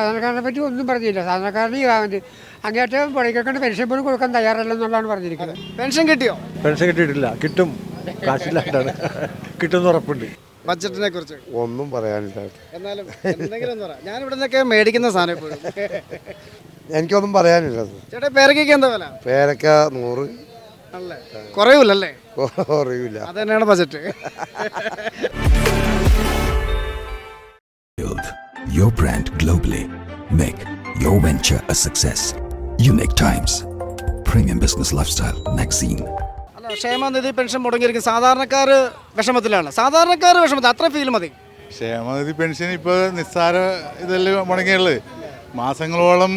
സാധാരണക്കാരനെ പറ്റി ഒന്നും പറഞ്ഞില്ല. സാധാരണക്കാരന് അങ്ങേറ്റം പണിക്കൊക്കെ പെൻഷൻ പോലും കൊടുക്കാൻ തയ്യാറല്ലെന്നുള്ളതാണ് പറഞ്ഞിരിക്കുന്നത്. പെൻഷൻ കിട്ടിയോ? പെൻഷൻ കിട്ടിയിട്ടില്ല. കിട്ടും. കാശില്ലാണ്ടാണ്. കിട്ടുമെന്ന് ഉറപ്പുണ്ട്. ബഡ്ജറ്റിനെ കുറിച്ച്. ഒന്നും പറയാനില്ല. എന്നാലും എന്തെങ്കിലും ഒന്ന് പറ ഞാൻ ഇവിടെ നിന്നൊക്കെ മേടിക്കുന്ന സാധനം ഇപ്പോഴും. എനിക്കൊന്നും പറയാനില്ല അത് ചേട്ടാ പേരക്കൊക്കെ എന്താ വില? പേരക്ക നൂറ്. അല്ലേ? കുറയൂലല്ലേ? അറിയില്ല അതന്നെയാണ് തന്നെയാണ് budget your brand globally. Make your venture a success. Unique Times. Premium Business Lifestyle Magazine. അല്ല ക്ഷേമനിധി പെൻഷൻ മുടങ്ങിയിരിക്കും സാധാരണക്കാർ വിഷമത്തിലാണ് സാധാരണക്കാർ വിഷമത്തിൽ അത്ര ഫീൽ മതി ക്ഷേമനിധി പെൻഷൻ ഇപ്പോൾ നിസ്സാര ഇതല്ലേ മുടങ്ങിയുള്ളത് മാസങ്ങളോളം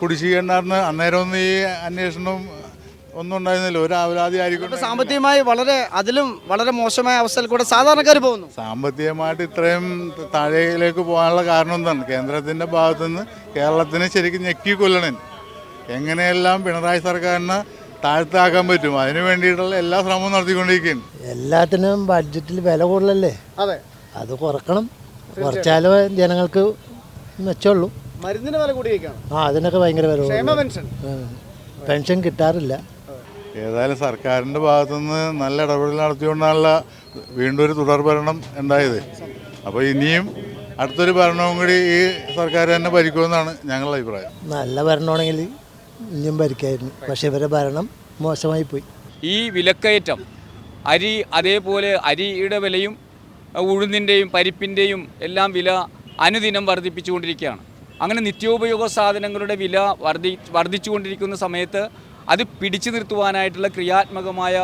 കുടിശ്ശിക ഉണ്ടായിരുന്ന അന്നേരം ഒന്നും ഈ അന്വേഷണവും ഒന്നും ഉണ്ടായിരുന്നില്ല ഒരു അവലാതി ആയിരിക്കും സാമ്പത്തികമായി വളരെ അതിലും വളരെ മോശമായ അവസ്ഥയിൽ കൂടെ സാധാരണക്കാർ പോകുന്നു. സാമ്പത്തികമായിട്ട് ഇത്രയും താഴേക്ക് പോകാനുള്ള കാരണം എന്താണ്? കേന്ദ്രത്തിന്റെ ഭാഗത്തുനിന്ന് കേരളത്തിന് ശരിക്കും ഞെക്കി കൊല്ലണൻ. എങ്ങനെയെല്ലാം പിണറായി സർക്കാരിന് താഴ്ത്താക്കാൻ പറ്റും? അതിനു വേണ്ടിയിട്ടുള്ള എല്ലാ ശ്രമവും നടത്തിക്കൊണ്ടിരിക്കുകയാണ്. എല്ലാത്തിനും ബഡ്ജറ്റിൽ വില കൂടുതലല്ലേ? അതെ. അത് കുറക്കണം. കുറച്ചാലേ ജനങ്ങൾക്ക് മെച്ചമുള്ളൂ. മരുന്നിന് വില കൂടിയേക്കാണ് ആ അതിനൊക്കെ ഭയങ്കര വില പെൻഷൻ കിട്ടാറില്ല. ഏതായാലും സർക്കാരിന്റെ ഭാഗത്തുനിന്ന് നല്ല ഇടപെടൽ നടത്തിക്കൊണ്ടാണല്ല വീണ്ടും ഒരു തുടർ ഭരണം ഉണ്ടായത്. അപ്പോൾ ഇനിയും അടുത്തൊരു ഭരണവും കൂടി ഈ സർക്കാർ തന്നെ ഭരിക്കുമെന്നാണ് ഞങ്ങളുടെ അഭിപ്രായം. നല്ല ഭരണമാണെങ്കിൽ ഇനിയും ഭരിക്കായിരുന്നു. പക്ഷേ ഇവരുടെ ഭരണം മോശമായി പോയി ഈ വിലക്കയറ്റം അരി അതേപോലെ അരിയുടെ വിലയും ഉഴുന്നിന്റെയും പരിപ്പിന്റെയും എല്ലാം വില അനുദിനം വർദ്ധിപ്പിച്ചുകൊണ്ടിരിക്കുകയാണ്. അങ്ങനെ നിത്യോപയോഗ സാധനങ്ങളുടെ വില വർദ്ധി വർദ്ധിച്ചുകൊണ്ടിരിക്കുന്ന സമയത്ത് അത് പിടിച്ചു നിർത്തുവാനായിട്ടുള്ള ക്രിയാത്മകമായ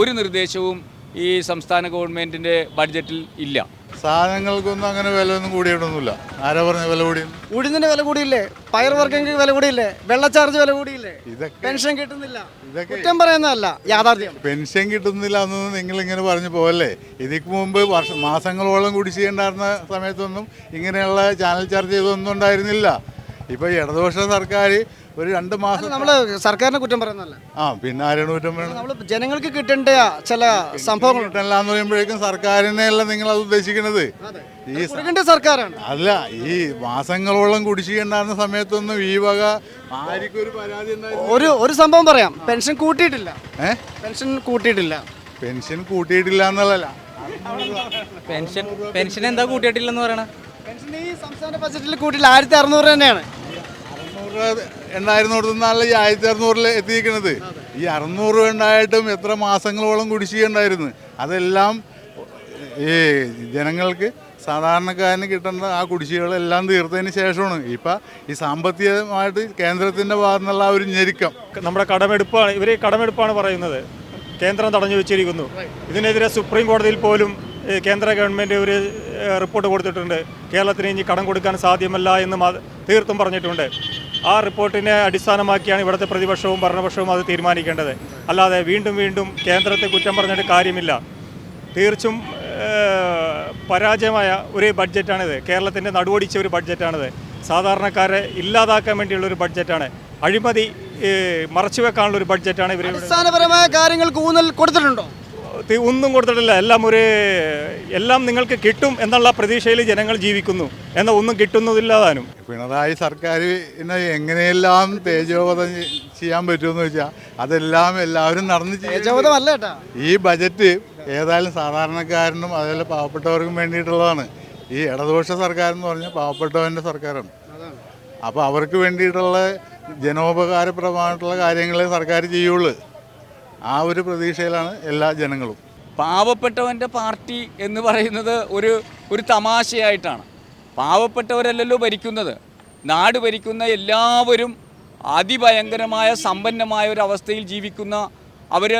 ഒരു നിർദ്ദേശവും ഈ സംസ്ഥാന ഗവൺമെന്റിന്റെ ബഡ്ജറ്റിൽ ഇല്ല. സാധനങ്ങൾക്കൊന്നും അങ്ങനെ വില ഒന്നും കൂടിയിട്ടൊന്നുമില്ല. ആരാ പറഞ്ഞ വില കൂടി ഉഴുന്നിന് വില കൂടിയില്ലേ? പയർ വർഗങ്ങൾക്ക് വില കൂടിയില്ലേ? വെള്ള ചാർജ് വില കൂടിയില്ലേ? ഇതൊക്കെ പെൻഷൻ കിട്ടുന്നില്ല. ഇതൊക്കെ കുറ്റം പറയുന്നതല്ല യാഥാർത്ഥ്യം. പെൻഷൻ കിട്ടുന്നില്ല എന്നൊന്നും നിങ്ങൾ ഇങ്ങനെ പറഞ്ഞു പോകല്ലേ ഇതിക്ക് മുമ്പ് വർഷ മാസങ്ങളോളം കുടിശ്ശിയുണ്ടായിരുന്ന സമയത്തൊന്നും ഇങ്ങനെയുള്ള ചാനൽ ചാർജ് ചെയ്തൊന്നും ഉണ്ടായിരുന്നില്ല. ഇപ്പോൾ ഇടതുപക്ഷ സർക്കാർ ഒരു രണ്ട് മാസം നമ്മൾ സർക്കാരിനെ കുറ്റം പറയുന്നതല്ല. ആ പിന്നെ ആരാണ് കുറ്റം പറയുന്നത്? നമ്മൾ ജനങ്ങൾക്ക് കിട്ടേണ്ട ചില സംഭവങ്ങൾ കിട്ടണില്ല എന്ന് പറയുമ്പോഴേക്കും സർക്കാരിനെയല്ല നിങ്ങൾ അത്. ഉദ്ദേശിക്കുന്നത് ഈ സർക്കാരാണ്. അല്ല ഈ മാസങ്ങളോളം കുടിശ്ശിയുണ്ടായിരുന്ന സമയത്തൊന്നും ഈ വക ആർക്കും ഒരു പരാതി ഉണ്ടായിരുന്നു ഒരു ഒരു സംഭവം പറയാം. പെൻഷൻ കൂട്ടിയിട്ടില്ല. ഏ? പെൻഷൻ കൂട്ടിയിട്ടില്ല. പെൻഷൻ കൂട്ടിയിട്ടില്ല എന്നുള്ളതല്ല. പെൻഷൻ പെൻഷൻ എന്താ കൂട്ടിയിട്ടില്ലെന്ന് പറയണേ? പെൻഷൻ ഈ സംസ്ഥാന ബജറ്റിൽ കൂട്ടിയില്ല ആയിരത്തി അറുന്നൂറ് തന്നെയാണ്. അറുന്നൂറ് രൂപ ഉണ്ടായിരുന്നിടത്തുനിന്നാണല്ലോ ഈ ആയിരത്തി അറുന്നൂറിൽ എത്തിയിരിക്കുന്നത് ഈ അറുന്നൂറ് രൂപ ഉണ്ടായിട്ടും എത്ര മാസങ്ങളോളം കുടിശ്ശികയുണ്ടായിരുന്നു. അതെല്ലാം ഈ ജനങ്ങൾക്ക് സാധാരണക്കാരന് കിട്ടേണ്ട ആ കുടിശ്ശികളെല്ലാം തീർത്തതിന് ശേഷമാണ്. ഇപ്പം ഈ സാമ്പത്തികമായിട്ട് കേന്ദ്രത്തിന്റെ ഭാഗത്തു നിന്നുള്ള ഒരു ഞെരുക്കം. നമ്മുടെ കടമെടുപ്പാണ് ഇവർ കടമെടുപ്പാണ് പറയുന്നത്. കേന്ദ്രം തടഞ്ഞു വെച്ചിരിക്കുന്നു. ഇതിനെതിരെ സുപ്രീം കോടതിയിൽ പോലും കേന്ദ്ര ഗവൺമെന്റ് ഒരു റിപ്പോർട്ട് കൊടുത്തിട്ടുണ്ട്. കേരളത്തിന് ഇനി കടം കൊടുക്കാൻ സാധ്യമല്ല എന്ന് തീർത്തും പറഞ്ഞിട്ടുണ്ട്. ആ റിപ്പോർട്ടിനെ അടിസ്ഥാനമാക്കിയാണ് ഇവിടുത്തെ പ്രതിപക്ഷവും ഭരണപക്ഷവും അത് തീരുമാനിക്കേണ്ടത്. അല്ലാതെ വീണ്ടും വീണ്ടും കേന്ദ്രത്തെ കുറ്റം പറഞ്ഞിട്ട് കാര്യമില്ല. തീർച്ചും പരാജയമായ ഒരു ബഡ്ജറ്റാണിത്. കേരളത്തിന്റെ നടുവടിച്ച ഒരു ബഡ്ജറ്റാണിത്. സാധാരണക്കാരെ ഇല്ലാതാക്കാൻ വേണ്ടിയുള്ള ഒരു ബഡ്ജറ്റാണ്. അഴിമതി ഏഹ്, മറച്ചുവെക്കാനുള്ള ഒരു ബഡ്ജറ്റാണ് ഇവർ അടിസ്ഥാനപരമായ കാര്യങ്ങൾക്ക് ഊന്നൽ കൊടുത്തിട്ടുണ്ടോ? ഒന്നും കൊടുത്തിട്ടില്ല. എല്ലാം ഒരു എല്ലാം നിങ്ങൾക്ക് കിട്ടും എന്നുള്ള പ്രതീക്ഷയിൽ ജനങ്ങൾ ജീവിക്കുന്നു. എന്നാൽ ഒന്നും കിട്ടുന്നതില്ലാതാനും. പിണറായി സർക്കാർ എങ്ങനെയെല്ലാം തേജോവധം ചെയ്യാൻ പറ്റുമെന്ന് വെച്ചാൽ അതെല്ലാം എല്ലാവരും നടന്ന് തേജോവധമല്ല ഈ ബജറ്റ് ഏതായാലും സാധാരണക്കാരനും അതുപോലെ പാവപ്പെട്ടവർക്കും വേണ്ടിയിട്ടുള്ളതാണ്. ഈ ഇടതുപക്ഷ സർക്കാർ എന്ന് പറഞ്ഞാൽ പാവപ്പെട്ടവന്റെ സർക്കാരാണ് അപ്പോൾ അവർക്ക് വേണ്ടിയിട്ടുള്ള ജനോപകാരപ്രദമായിട്ടുള്ള കാര്യങ്ങളെ സർക്കാർ ചെയ്യുള്ളൂ. ആ ഒരു പ്രതീക്ഷയിലാണ് എല്ലാ ജനങ്ങളും. പാവപ്പെട്ടവന്റെ പാർട്ടി എന്ന് പറയുന്നത് ഒരു ഒരു തമാശയായിട്ടാണ്. പാവപ്പെട്ടവരല്ലല്ലോ ഭരിക്കുന്നത്. നാട് ഭരിക്കുന്ന എല്ലാവരും അതിഭയങ്കരമായ സമ്പന്നമായ ഒരു അവസ്ഥയിൽ ജീവിക്കുന്ന അവർ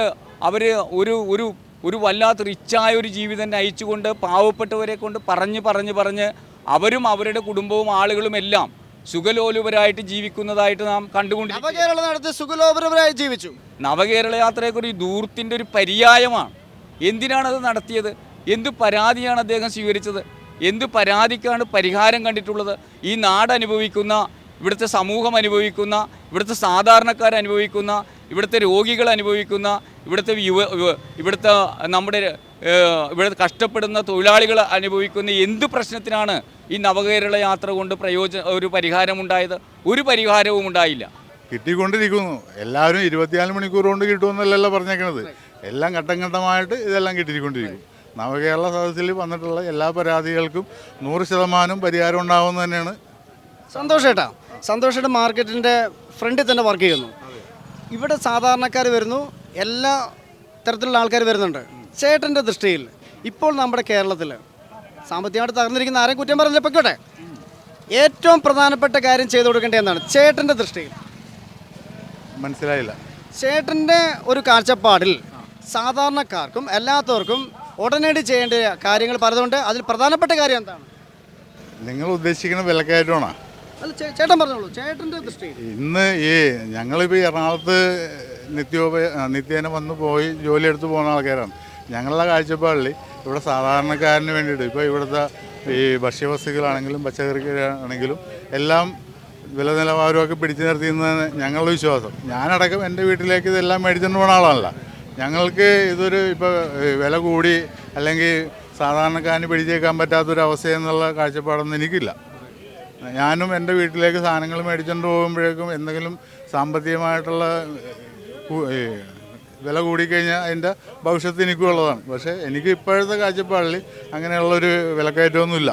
അവർ ഒരു ഒരു ഒരു വല്ലാത്ത റിച്ചായ ഒരു ജീവിതം നയിച്ചുകൊണ്ട് പാവപ്പെട്ടവരെ കൊണ്ട് പറഞ്ഞ് പറഞ്ഞ് പറഞ്ഞ് അവരും അവരുടെ കുടുംബവും ആളുകളും എല്ലാം സുഖലോലുപരായിട്ട് ജീവിക്കുന്നതായിട്ട് നാം കണ്ടുകൊണ്ടിരിക്കും സുഖലോപരായി ജീവിച്ചു. നവകേരള യാത്രയൊക്കെ ഒരു ദൂർത്തിന്റെ ഒരു പര്യായമാണ്. എന്തിനാണത് നടത്തിയത്? എന്ത് പരാതിയാണ് അദ്ദേഹം സ്വീകരിച്ചത്? എന്ത് പരാതിക്കാണ് പരിഹാരം കണ്ടിട്ടുള്ളത്? ഈ നാട് അനുഭവിക്കുന്ന ഇവിടുത്തെ സമൂഹം അനുഭവിക്കുന്ന ഇവിടുത്തെ സാധാരണക്കാർ അനുഭവിക്കുന്ന ഇവിടുത്തെ രോഗികൾ അനുഭവിക്കുന്ന ഇവിടുത്തെ യുവ ഇവിടുത്തെ നമ്മുടെ ഇവിടെ കഷ്ടപ്പെടുന്ന തൊഴിലാളികൾ അനുഭവിക്കുന്ന എന്ത് പ്രശ്നത്തിനാണ് ഈ നവകേരള യാത്ര കൊണ്ട് പ്രയോജന ഒരു പരിഹാരമുണ്ടായത്? ഒരു പരിഹാരവും ഉണ്ടായില്ല കിട്ടിക്കൊണ്ടിരിക്കുന്നു. എല്ലാവരും ഇരുപത്തിനാല് മണിക്കൂർ കൊണ്ട് കിട്ടുമെന്നല്ലല്ലോ പറഞ്ഞേക്കണത്. എല്ലാം ഘട്ടം ഘട്ടമായിട്ട് ഇതെല്ലാം കിട്ടിക്കൊണ്ടിരിക്കും. നവകേരള സദസ്സിൽ വന്നിട്ടുള്ള എല്ലാ പരാതികൾക്കും നൂറ് ശതമാനം പരിഹാരം ഉണ്ടാവുമെന്ന് തന്നെയാണ്. സന്തോഷേട്ടാ സന്തോഷേട്ട മാർക്കറ്റിന്റെ ഫ്രണ്ടിൽ തന്നെ വർക്ക് ചെയ്യുന്നു. ഇവിടെ സാധാരണക്കാർ വരുന്നു. എല്ലാ തരത്തിലുള്ള ആൾക്കാർ വരുന്നുണ്ട്. ചേട്ടന്റെ ദൃഷ്ടിയിൽ ഇപ്പോൾ നമ്മുടെ കേരളത്തിൽ സാമ്പത്തികമായിട്ട് തകർന്നിരിക്കുന്ന ആരെയും കുറ്റം പറഞ്ഞില്ല. പൊയ്ക്കോട്ടെ. ഏറ്റവും പ്രധാനപ്പെട്ട കാര്യം ചെയ്തു കൊടുക്കേണ്ടത് എന്നാണ് ചേട്ടന്റെ ദൃഷ്ടിയിൽ. മനസ്സിലായില്ല. ചേട്ടന്റെ ഒരു കാഴ്ചപ്പാടിൽ സാധാരണക്കാർക്കും എല്ലാത്തവർക്കും ഉടനടി ചെയ്യേണ്ട കാര്യങ്ങൾ പലതുണ്ട്. അതിൽ പ്രധാനപ്പെട്ട കാര്യം എന്താണ്? നിങ്ങൾ ഉദ്ദേശിക്കുന്ന വിലക്കയറ്റമാണോ? ചേട്ടൻ പറഞ്ഞോളൂ. ചേട്ടന്റെ ദൃഷ്ടിയിൽ. ഇന്ന് ഈ ഞങ്ങളിപ്പോൾ എറണാകുളത്ത് നിത്യോപ നിത്യേന വന്ന് പോയി ജോലി എടുത്ത് പോകുന്ന ആൾക്കാരാണ്. ഞങ്ങളുടെ കാഴ്ചപ്പാടിൽ ഇവിടെ സാധാരണക്കാരന് വേണ്ടിയിട്ട് ഇപ്പോൾ ഇവിടുത്തെ ഈ ഭക്ഷ്യവസ്തുക്കളാണെങ്കിലും പച്ചക്കറികളാണെങ്കിലും എല്ലാം വില നിലവാരമൊക്കെ പിടിച്ചു നിർത്തിയെന്നാണ് ഞങ്ങളുടെ വിശ്വാസം. ഞാനടക്കം എന്റെ വീട്ടിലേക്ക് ഇതെല്ലാം മേടിച്ചുകൊണ്ട് പോകുന്ന ആളല്ല. ഞങ്ങൾക്ക് ഇതൊരു ഇപ്പോൾ വില കൂടി അല്ലെങ്കിൽ സാധാരണക്കാരന് പിടിച്ചേക്കാൻ പറ്റാത്തൊരു അവസ്ഥയെന്നുള്ള കാഴ്ചപ്പാടൊന്നും എനിക്കില്ല. ഞാനും എന്റെ വീട്ടിലേക്ക് സാധനങ്ങൾ മേടിച്ചുകൊണ്ട് പോകുമ്പോഴേക്കും എന്തെങ്കിലും സാമ്പത്തികമായിട്ടുള്ള വില കൂടിക്കഴിഞ്ഞാൽ അതിന്റെ ഭവിഷ്യത്ത് എനിക്കുള്ളതാണ് പക്ഷേ എനിക്ക് ഇപ്പോഴത്തെ കാഴ്ചപ്പാടിൽ അങ്ങനെയുള്ളൊരു വിലക്കയറ്റമൊന്നുമില്ല.